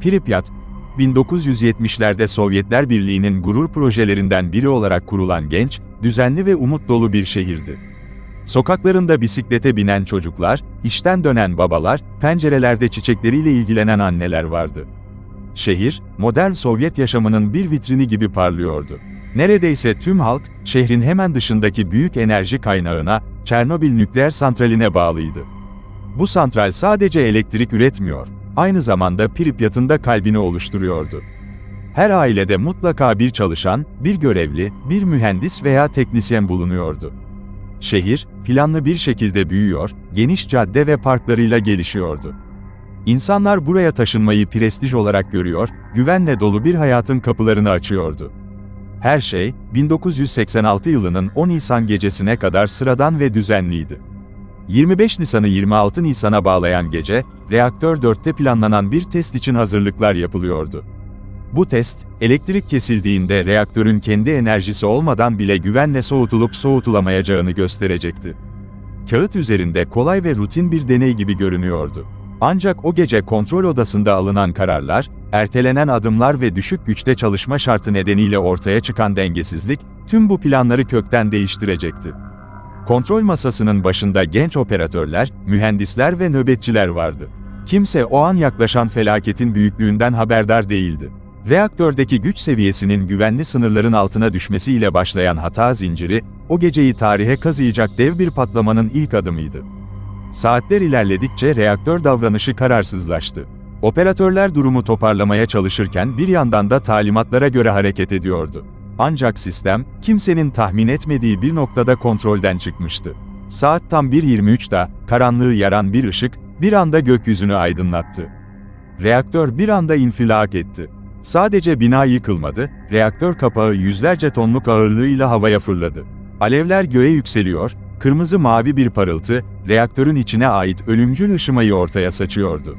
Pripyat, 1970'lerde Sovyetler Birliği'nin gurur projelerinden biri olarak kurulan genç, düzenli ve umut dolu bir şehirdi. Sokaklarında bisiklete binen çocuklar, işten dönen babalar, pencerelerde çiçekleriyle ilgilenen anneler vardı. Şehir, modern Sovyet yaşamının bir vitrini gibi parlıyordu. Neredeyse tüm halk, şehrin hemen dışındaki büyük enerji kaynağına, Çernobil nükleer santraline bağlıydı. Bu santral sadece elektrik üretmiyor, aynı zamanda Pripyat'ın da kalbini oluşturuyordu. Her ailede mutlaka bir çalışan, bir görevli, bir mühendis veya teknisyen bulunuyordu. Şehir, planlı bir şekilde büyüyor, geniş cadde ve parklarıyla gelişiyordu. İnsanlar buraya taşınmayı prestij olarak görüyor, güvenle dolu bir hayatın kapılarını açıyordu. Her şey, 1986 yılının 10 Nisan gecesine kadar sıradan ve düzenliydi. 25 Nisan'ı 26 Nisan'a bağlayan gece, reaktör 4'te planlanan bir test için hazırlıklar yapılıyordu. Bu test, elektrik kesildiğinde reaktörün kendi enerjisi olmadan bile güvenle soğutulup soğutulamayacağını gösterecekti. Kağıt üzerinde kolay ve rutin bir deney gibi görünüyordu. Ancak o gece kontrol odasında alınan kararlar, ertelenen adımlar ve düşük güçte çalışma şartı nedeniyle ortaya çıkan dengesizlik, tüm bu planları kökten değiştirecekti. Kontrol masasının başında genç operatörler, mühendisler ve nöbetçiler vardı. Kimse o an yaklaşan felaketin büyüklüğünden haberdar değildi. Reaktördeki güç seviyesinin güvenli sınırların altına düşmesiyle başlayan hata zinciri, o geceyi tarihe kazıyacak dev bir patlamanın ilk adımıydı. Saatler ilerledikçe reaktör davranışı kararsızlaştı. Operatörler durumu toparlamaya çalışırken bir yandan da talimatlara göre hareket ediyordu. Ancak sistem, kimsenin tahmin etmediği bir noktada kontrolden çıkmıştı. Saat tam 1.23'da, karanlığı yaran bir ışık, bir anda gökyüzünü aydınlattı. Reaktör bir anda infilak etti. Sadece bina yıkılmadı, reaktör kapağı yüzlerce tonluk ağırlığıyla havaya fırladı. Alevler göğe yükseliyor, kırmızı mavi bir parıltı, reaktörün içine ait ölümcül ışımayı ortaya saçıyordu.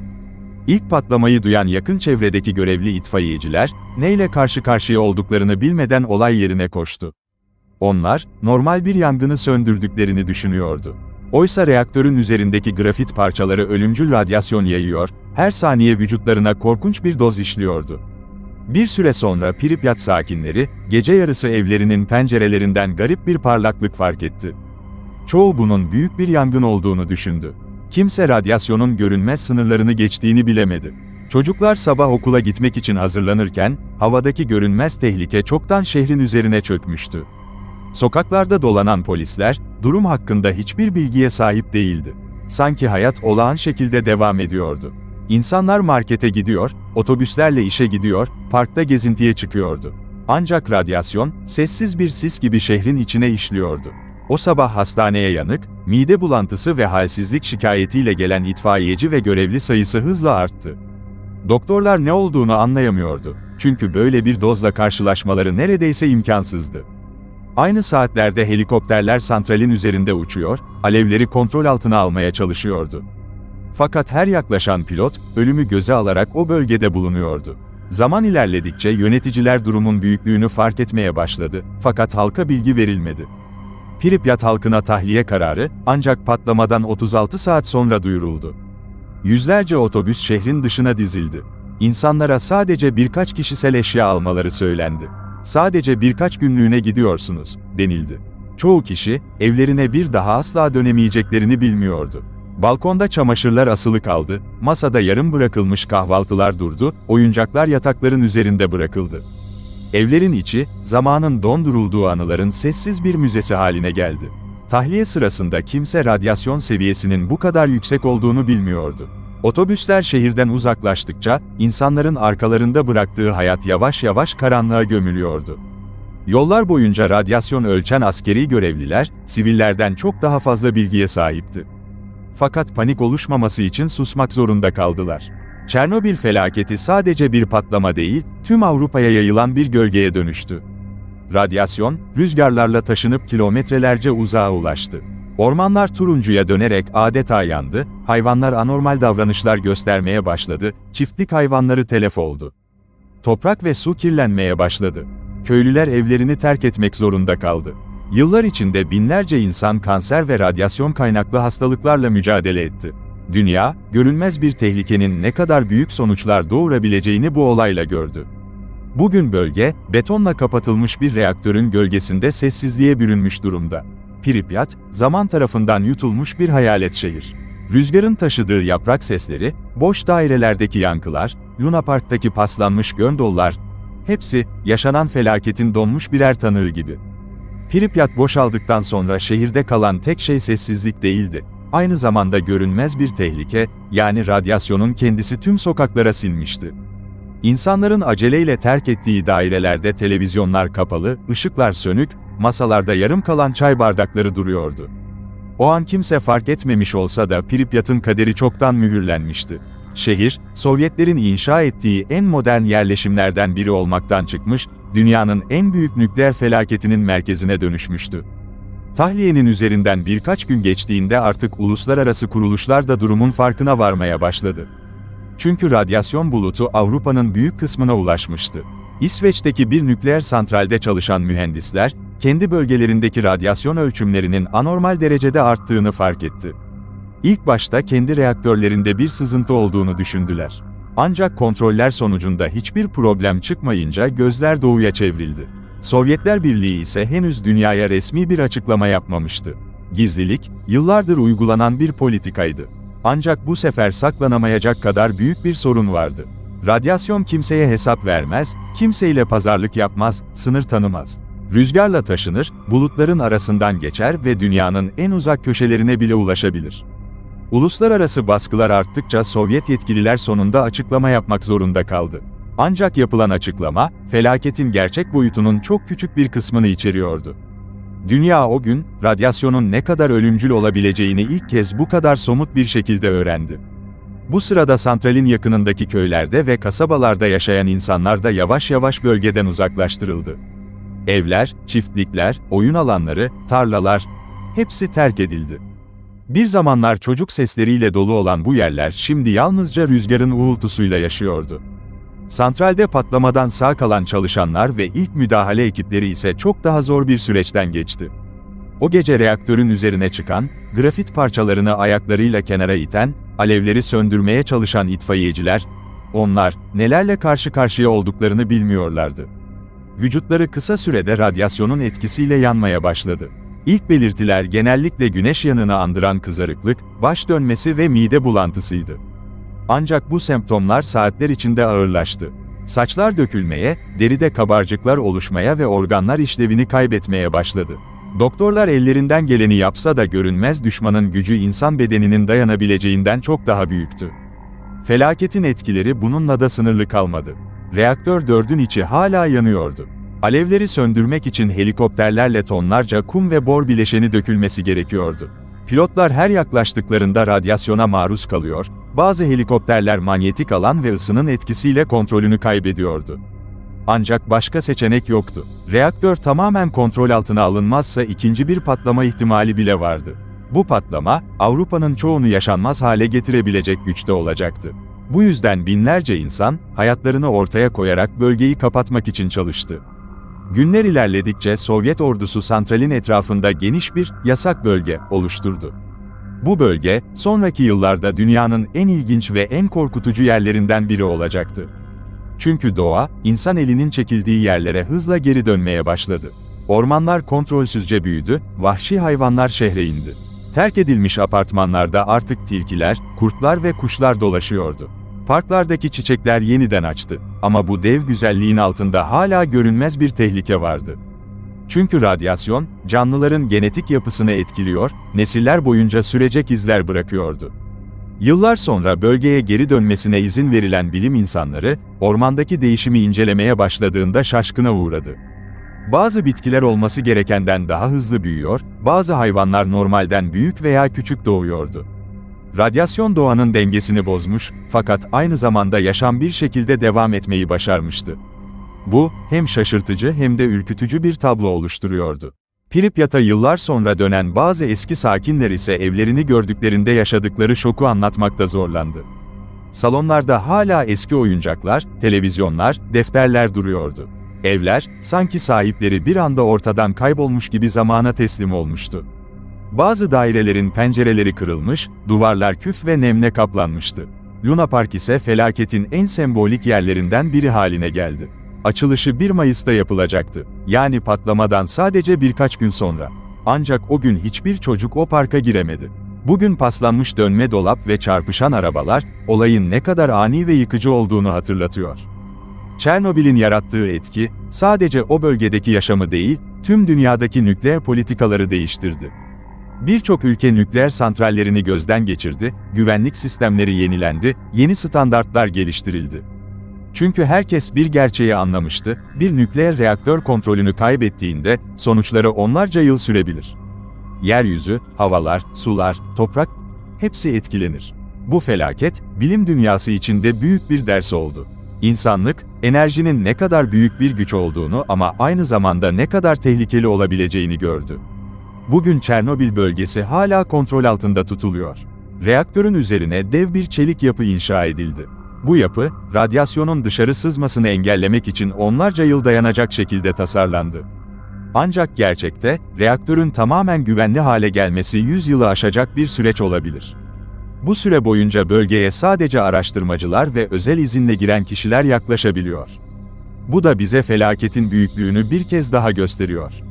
İlk patlamayı duyan yakın çevredeki görevli itfaiyeciler, neyle karşı karşıya olduklarını bilmeden olay yerine koştu. Onlar, normal bir yangını söndürdüklerini düşünüyordu. Oysa reaktörün üzerindeki grafit parçaları ölümcül radyasyon yayıyor, her saniye vücutlarına korkunç bir doz işliyordu. Bir süre sonra Pripyat sakinleri, gece yarısı evlerinin pencerelerinden garip bir parlaklık fark etti. Çoğu bunun büyük bir yangın olduğunu düşündü. Kimse radyasyonun görünmez sınırlarını geçtiğini bilemedi. Çocuklar sabah okula gitmek için hazırlanırken, havadaki görünmez tehlike çoktan şehrin üzerine çökmüştü. Sokaklarda dolanan polisler, durum hakkında hiçbir bilgiye sahip değildi. Sanki hayat olağan şekilde devam ediyordu. İnsanlar markete gidiyor, otobüslerle işe gidiyor, parkta gezintiye çıkıyordu. Ancak radyasyon, sessiz bir sis gibi şehrin içine işliyordu. O sabah hastaneye yanık, mide bulantısı ve halsizlik şikayetiyle gelen itfaiyeci ve görevli sayısı hızla arttı. Doktorlar ne olduğunu anlayamıyordu. Çünkü böyle bir dozla karşılaşmaları neredeyse imkansızdı. Aynı saatlerde helikopterler santralin üzerinde uçuyor, alevleri kontrol altına almaya çalışıyordu. Fakat her yaklaşan pilot, ölümü göze alarak o bölgede bulunuyordu. Zaman ilerledikçe yöneticiler durumun büyüklüğünü fark etmeye başladı, fakat halka bilgi verilmedi. Pripyat halkına tahliye kararı, ancak patlamadan 36 saat sonra duyuruldu. Yüzlerce otobüs şehrin dışına dizildi. İnsanlara sadece birkaç kişisel eşya almaları söylendi. Sadece birkaç günlüğüne gidiyorsunuz, denildi. Çoğu kişi, evlerine bir daha asla dönemeyeceklerini bilmiyordu. Balkonda çamaşırlar asılı kaldı, masada yarım bırakılmış kahvaltılar durdu, oyuncaklar yatakların üzerinde bırakıldı. Evlerin içi, zamanın dondurulduğu anıların sessiz bir müzesi haline geldi. Tahliye sırasında kimse radyasyon seviyesinin bu kadar yüksek olduğunu bilmiyordu. Otobüsler şehirden uzaklaştıkça, insanların arkalarında bıraktığı hayat yavaş yavaş karanlığa gömülüyordu. Yollar boyunca radyasyon ölçen askeri görevliler, sivillerden çok daha fazla bilgiye sahipti. Fakat panik oluşmaması için susmak zorunda kaldılar. Çernobil felaketi sadece bir patlama değil, tüm Avrupa'ya yayılan bir gölgeye dönüştü. Radyasyon, rüzgarlarla taşınıp kilometrelerce uzağa ulaştı. Ormanlar turuncuya dönerek adeta yandı, hayvanlar anormal davranışlar göstermeye başladı, çiftlik hayvanları telef oldu. Toprak ve su kirlenmeye başladı. Köylüler evlerini terk etmek zorunda kaldı. Yıllar içinde binlerce insan kanser ve radyasyon kaynaklı hastalıklarla mücadele etti. Dünya, görünmez bir tehlikenin ne kadar büyük sonuçlar doğurabileceğini bu olayla gördü. Bugün bölge, betonla kapatılmış bir reaktörün gölgesinde sessizliğe bürünmüş durumda. Pripyat, zaman tarafından yutulmuş bir hayalet şehir. Rüzgarın taşıdığı yaprak sesleri, boş dairelerdeki yankılar, Luna Park'taki paslanmış göndollar, hepsi, yaşanan felaketin donmuş birer tanığı gibi. Pripyat boşaldıktan sonra şehirde kalan tek şey sessizlik değildi. Aynı zamanda görünmez bir tehlike, yani radyasyonun kendisi tüm sokaklara sinmişti. İnsanların aceleyle terk ettiği dairelerde televizyonlar kapalı, ışıklar sönük, masalarda yarım kalan çay bardakları duruyordu. O an kimse fark etmemiş olsa da Pripyat'ın kaderi çoktan mühürlenmişti. Şehir, Sovyetlerin inşa ettiği en modern yerleşimlerden biri olmaktan çıkmış, dünyanın en büyük nükleer felaketinin merkezine dönüşmüştü. Tahliyenin üzerinden birkaç gün geçtiğinde artık uluslararası kuruluşlar da durumun farkına varmaya başladı. Çünkü radyasyon bulutu Avrupa'nın büyük kısmına ulaşmıştı. İsveç'teki bir nükleer santralde çalışan mühendisler, kendi bölgelerindeki radyasyon ölçümlerinin anormal derecede arttığını fark etti. İlk başta kendi reaktörlerinde bir sızıntı olduğunu düşündüler. Ancak kontroller sonucunda hiçbir problem çıkmayınca gözler doğuya çevrildi. Sovyetler Birliği ise henüz dünyaya resmi bir açıklama yapmamıştı. Gizlilik, yıllardır uygulanan bir politikaydı. Ancak bu sefer saklanamayacak kadar büyük bir sorun vardı. Radyasyon kimseye hesap vermez, kimseyle pazarlık yapmaz, sınır tanımaz. Rüzgarla taşınır, bulutların arasından geçer ve dünyanın en uzak köşelerine bile ulaşabilir. Uluslararası baskılar arttıkça Sovyet yetkililer sonunda açıklama yapmak zorunda kaldı. Ancak yapılan açıklama, felaketin gerçek boyutunun çok küçük bir kısmını içeriyordu. Dünya o gün, radyasyonun ne kadar ölümcül olabileceğini ilk kez bu kadar somut bir şekilde öğrendi. Bu sırada santralin yakınındaki köylerde ve kasabalarda yaşayan insanlar da yavaş yavaş bölgeden uzaklaştırıldı. Evler, çiftlikler, oyun alanları, tarlalar, hepsi terk edildi. Bir zamanlar çocuk sesleriyle dolu olan bu yerler şimdi yalnızca rüzgarın uğultusuyla yaşıyordu. Santralde patlamadan sağ kalan çalışanlar ve ilk müdahale ekipleri ise çok daha zor bir süreçten geçti. O gece reaktörün üzerine çıkan, grafit parçalarını ayaklarıyla kenara iten, alevleri söndürmeye çalışan itfaiyeciler, onlar nelerle karşı karşıya olduklarını bilmiyorlardı. Vücutları kısa sürede radyasyonun etkisiyle yanmaya başladı. İlk belirtiler genellikle güneş yanını andıran kızarıklık, baş dönmesi ve mide bulantısıydı. Ancak bu semptomlar saatler içinde ağırlaştı. Saçlar dökülmeye, deride kabarcıklar oluşmaya ve organlar işlevini kaybetmeye başladı. Doktorlar ellerinden geleni yapsa da görünmez düşmanın gücü insan bedeninin dayanabileceğinden çok daha büyüktü. Felaketin etkileri bununla da sınırlı kalmadı. Reaktör 4'ün içi hala yanıyordu. Alevleri söndürmek için helikopterlerle tonlarca kum ve bor bileşeni dökülmesi gerekiyordu. Pilotlar her yaklaştıklarında radyasyona maruz kalıyor, bazı helikopterler manyetik alan ve ısının etkisiyle kontrolünü kaybediyordu. Ancak başka seçenek yoktu. Reaktör tamamen kontrol altına alınmazsa ikinci bir patlama ihtimali bile vardı. Bu patlama, Avrupa'nın çoğunu yaşanmaz hale getirebilecek güçte olacaktı. Bu yüzden binlerce insan, hayatlarını ortaya koyarak bölgeyi kapatmak için çalıştı. Günler ilerledikçe Sovyet ordusu santralin etrafında geniş bir yasak bölge oluşturdu. Bu bölge, sonraki yıllarda dünyanın en ilginç ve en korkutucu yerlerinden biri olacaktı. Çünkü doğa, insan elinin çekildiği yerlere hızla geri dönmeye başladı. Ormanlar kontrolsüzce büyüdü, vahşi hayvanlar şehre indi. Terk edilmiş apartmanlarda artık tilkiler, kurtlar ve kuşlar dolaşıyordu. Parklardaki çiçekler yeniden açtı. Ama bu dev güzelliğin altında hala görünmez bir tehlike vardı. Çünkü radyasyon, canlıların genetik yapısını etkiliyor, nesiller boyunca sürecek izler bırakıyordu. Yıllar sonra bölgeye geri dönmesine izin verilen bilim insanları, ormandaki değişimi incelemeye başladığında şaşkına uğradı. Bazı bitkiler olması gerekenden daha hızlı büyüyor, bazı hayvanlar normalden büyük veya küçük doğuyordu. Radyasyon doğanın dengesini bozmuş, fakat aynı zamanda yaşam bir şekilde devam etmeyi başarmıştı. Bu, hem şaşırtıcı hem de ürkütücü bir tablo oluşturuyordu. Pripyat'a yıllar sonra dönen bazı eski sakinler ise evlerini gördüklerinde yaşadıkları şoku anlatmakta zorlandı. Salonlarda hala eski oyuncaklar, televizyonlar, defterler duruyordu. Evler, sanki sahipleri bir anda ortadan kaybolmuş gibi zamana teslim olmuştu. Bazı dairelerin pencereleri kırılmış, duvarlar küf ve nemle kaplanmıştı. Luna Park ise felaketin en sembolik yerlerinden biri haline geldi. Açılışı 1 Mayıs'ta yapılacaktı. Yani patlamadan sadece birkaç gün sonra. Ancak o gün hiçbir çocuk o parka giremedi. Bugün paslanmış dönme dolap ve çarpışan arabalar, olayın ne kadar ani ve yıkıcı olduğunu hatırlatıyor. Çernobil'in yarattığı etki, sadece o bölgedeki yaşamı değil, tüm dünyadaki nükleer politikaları değiştirdi. Birçok ülke nükleer santrallerini gözden geçirdi, güvenlik sistemleri yenilendi, yeni standartlar geliştirildi. Çünkü herkes bir gerçeği anlamıştı, bir nükleer reaktör kontrolünü kaybettiğinde sonuçları onlarca yıl sürebilir. Yeryüzü, havalar, sular, toprak hepsi etkilenir. Bu felaket bilim dünyası için de büyük bir ders oldu. İnsanlık, enerjinin ne kadar büyük bir güç olduğunu ama aynı zamanda ne kadar tehlikeli olabileceğini gördü. Bugün Çernobil bölgesi hala kontrol altında tutuluyor. Reaktörün üzerine dev bir çelik yapı inşa edildi. Bu yapı, radyasyonun dışarı sızmasını engellemek için onlarca yıl dayanacak şekilde tasarlandı. Ancak gerçekte, reaktörün tamamen güvenli hale gelmesi 100 yılı aşacak bir süreç olabilir. Bu süre boyunca bölgeye sadece araştırmacılar ve özel izinle giren kişiler yaklaşabiliyor. Bu da bize felaketin büyüklüğünü bir kez daha gösteriyor.